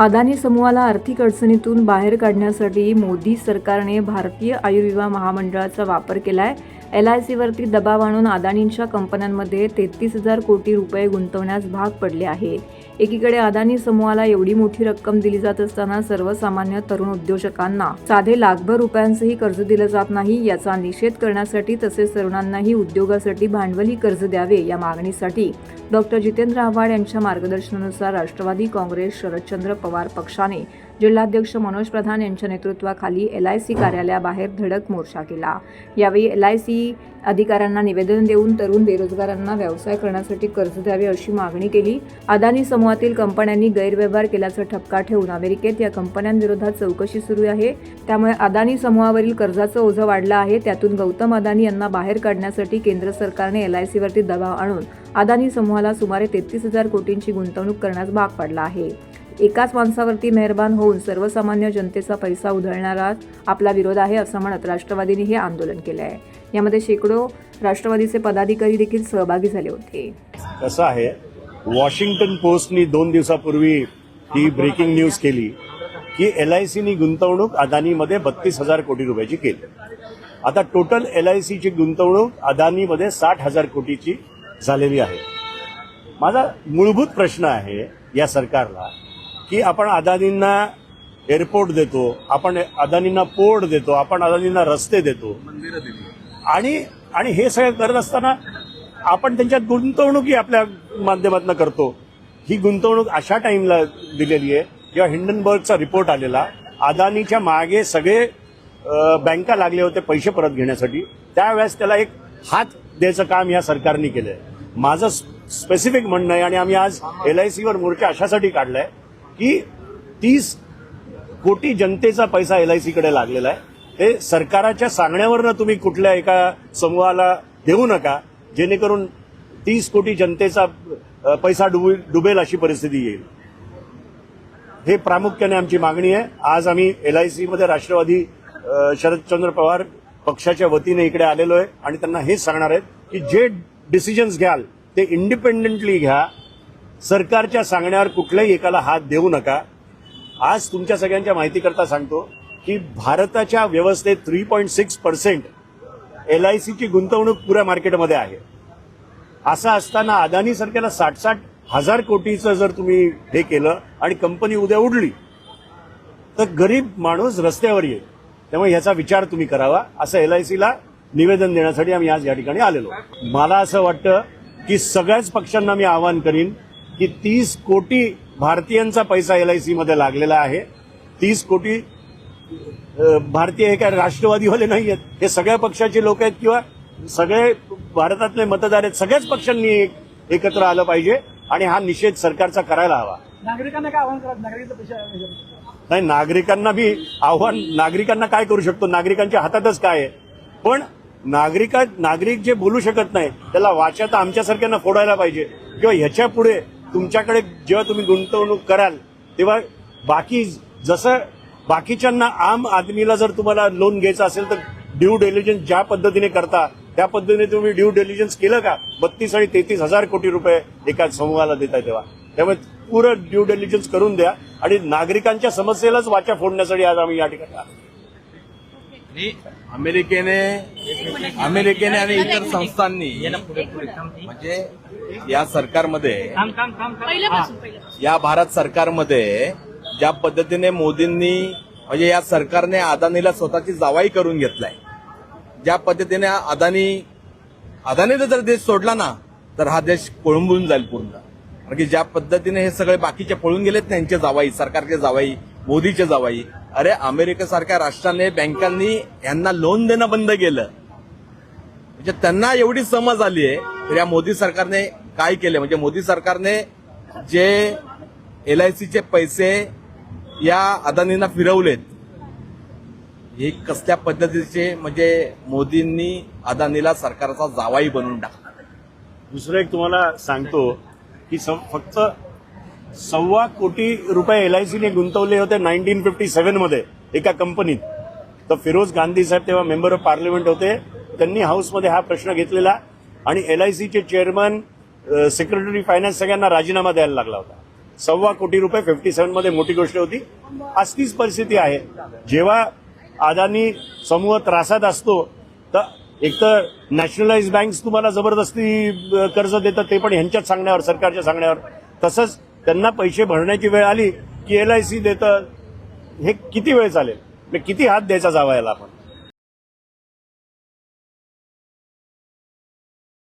अदानी समूहाला आर्थिक अडचणीतून बाहेर काढण्यासाठी मोदी सरकारने भारतीय आयुर्विमा महामंडळाचा वापर केला आहे एल आय सीवरती दबाव आणून अदानींच्या कंपन्यांमध्ये तेहतीस हजार कोटी रुपये गुंतवण्यास भाग पडले आहे. एकीकडे अदानी समूहाला एवढी मोठी रक्कम दिली जात असताना सर्वसामान्य तरुण उद्योजकांना साधे लाखभर रुपयांचंही कर्ज दिलं जात नाही याचा निषेध करण्यासाठी तसेच तरुणांनाही उद्योगासाठी भांडवली कर्ज द्यावे या मागणीसाठी डॉक्टर जितेंद्र आव्हाड यांच्या मार्गदर्शनानुसार राष्ट्रवादी काँग्रेस शरदचंद्र पवार पक्षाने जिल्हाध्यक्ष मनोज प्रधान यांच्या नेतृत्वाखाली एल आय सी कार्यालयाबाहेर धडक मोर्चा केला. यावेळी एल आय सी अधिकाऱ्यांना निवेदन देऊन तरुण बेरोजगारांना व्यवसाय करण्यासाठी कर्ज द्यावे अशी मागणी केली. अदानी समूहातील कंपन्यांनी गैरव्यवहार केल्याचा ठपका ठेवून अमेरिकेत या कंपन्यांविरोधात चौकशी सुरू आहे. त्यामुळे अदानी समूहावरील कर्जाचं ओझं वाढलं आहे. त्यातून गौतम अदानी यांना बाहेर काढण्यासाठी केंद्र सरकारने एल आय सीवरती दबाव आणून अदानी समूहाला सुमारे तेहतीस हजार कोटींची गुंतवणूक करण्यास भाग पडला आहे. एकाच माणसावरती मेहरबान होऊन सर्वसामान्य जनतेचा पैसा उधळणारा आपला विरोध आहे असं म्हणत राष्ट्रवादीने हे आंदोलन केलं आहे. यामध्ये शेकडो राष्ट्रवादीचे पदाधिकारी देखील सहभागी झाले होते. कसं आहे वॉशिंग्टन पोस्टनी दोन दिवसापूर्वी ही ब्रेकिंग न्यूज केली की एल आय सीनी गुंतवणूक अदानीमध्ये बत्तीस हजार कोटी रुपयाची केली. आता टोटल एल आय सीची गुंतवणूक अदानीमध्ये साठ हजार कोटीची झालेली आहे. माझा मूलभूत प्रश्न आहे या सरकारला की आपण अदानींना एअरपोर्ट देतो आपण अदानींना पोर्ट देतो आपण अदानींना रस्ते देतो. आणि आणि हे सगळं करत असताना आपण त्यांच्यात गुंतवणूकी आपल्या माध्यमातून करतो. ही गुंतवणूक अशा टाइमला दिलेली आहे जेव्हा हिंडनबर्गचा रिपोर्ट आलेला अदानीच्या मागे सगळे बँका लागले होते पैसे परत घेण्यासाठी. त्यावेळेस त्याला एक हात द्यायचं काम या सरकारने आहे माझं स्पेसिफिक म्हणणं आहे आणि आम्ही आज एल आय सीवर मोर्चा अशासाठी काढलाय की तीस कोटी जनतेचा पैसा एल आय सीकडे लागलेला आहे. ते सरकाराच्या सांगण्यावरनं तुम्ही कुठल्या एका समूहाला देऊ नका जेणेकरून तीस कोटी जनतेचा पैसा डुबे डुबेल अशी परिस्थिती येईल. हे प्रामुख्याने आमची मागणी आहे. आज आम्ही एल आय सीमध्ये राष्ट्रवादी शरदचंद्र पवार पक्षाच्या वतीने इकडे आलेलो आहे आणि त्यांना हेच सांगणार आहेत की जे डिसिजन्स घ्याल ते इंडिपेंडेंटली घ्या. सरकारच्या सांगण्यावर कुठल्याही एकाला हात देऊ नका. आज तुमच्या सगळ्यांच्या माहितीकरता सांगतो की भारताच्या व्यवस्थेत three point six percent L I सीची गुंतवणूक पुऱ्या मार्केटमध्ये आहे. असं असताना अदानी सारख्याला साठ साठ हजार कोटीचं जर तुम्ही हे केलं आणि कंपनी उद्या उडली तर गरीब माणूस रस्त्यावर येईल. त्यामुळे ह्याचा विचार तुम्ही करावा असं एल आय सीला निवेदन देण्यासाठी आम्ही आज या ठिकाणी आलेलो. मला असं वाटतं की सगळ्याच पक्षांना मी आवाहन करीन की तीस कोटी भारतीयांचा पैसा एल आयमध्ये लागलेला आहे. तीस कोटी भारतीय हे काय राष्ट्रवादीवाले नाही आहेत हे सगळ्या पक्षाचे लोक आहेत किंवा सगळे भारतातले मतदार आहेत सगळ्याच पक्षांनी एक- एकत्र आलं पाहिजे आणि हा निषेध सरकारचा करायला हवा. नागरिकांना काय आव्हान नाही नागरिकांना बी आव्हान नागरिकांना काय करू शकतो? नागरिकांच्या हातातच काय आहे? पण नागरिका नागरिक जे बोलू शकत नाही त्याला वाचा तर आमच्यासारख्यांना फोडायला पाहिजे. किंवा ह्याच्या पुढे तुमच्याकडे जेव्हा तुम्ही गुंतवणूक कराल तेव्हा बाकी जसं बाकीच्यांना आम आदमीला जर तुम्हाला लोन घ्यायचं असेल तर ड्यू डेलिजन्स ज्या पद्धतीने करता त्या पद्धतीने तुम्ही ड्यू डेलिजन्स केलं का बत्तीस आणि तेहतीस हजार कोटी रुपये एका समूहाला देताय तेव्हा त्यामुळे पुरं ड्यू डेलिजन्स करून द्या आणि नागरिकांच्या समस्येलाच वाचा फोडण्यासाठी आज आम्ही या ठिकाणी आलो. अमेरिकेने अमेरिकेने आणि इतर संस्थांनी म्हणजे या सरकारमध्ये या भारत सरकारमध्ये ज्या पद्धतीने मोदींनी म्हणजे या सरकारने अदानीला स्वतःची जावाई करून घेतलाय ज्या पद्धतीने अदानी अदानीने जर देश सोडला ना तर हा देश कोळंबून जाईल पूर्ण. कारण की ज्या पद्धतीने हे सगळे बाकीचे पळून गेलेत ना यांचे जावाई सरकारचे जावाई मोदीचे जावाई अरे अमेरिकेसारख्या राष्ट्राने बँकांनी यांना लोन देणं बंद केलं. म्हणजे त्यांना एवढी समज आली आहे तर या मोदी सरकारने काय केले म्हणजे मोदी सरकारने जे एल आय सीचे पैसे या अदानींना फिरवलेत हे कसल्या पद्धतीचे म्हणजे मोदींनी अदानीला सरकारचा जावाई बनवून टाकला? दुसरं एक तुम्हाला सांगतो की सम फक्त सव्वा कोटी रुपये एल आय सीने गुंतवले होते नाईन्टीन फिफ्टी सेवनमध्ये एका कंपनीत. तर फिरोज गांधी साहेब तेव्हा मेंबर ऑफ पार्लमेंट होते. त्यांनी हाऊसमध्ये हा प्रश्न घेतलेला आणि एल आय सीचे चेअरमन सेक्रेटरी फायनान्स सगळ्यांना राजीनामा द्यायला लागला होता. सव्वा कोटी रुपये फिफ्टी सेवनमध्ये मोठी गोष्ट होती. आज तीच परिस्थिती आहे. जेव्हा अदानी समूह त्रासात असतो तर एक तर नॅशनलाइज बँक्स तुम्हाला जबरदस्ती कर्ज देतात ते पण ह्यांच्याच सांगण्यावर सरकारच्या सांगण्यावर. तसंच त्यांना पैसे भरण्याची वेळ आली की एल आय सी देतं हे किती वेळ चालेल? म्हणजे किती हात द्यायचा जावा याला आपण?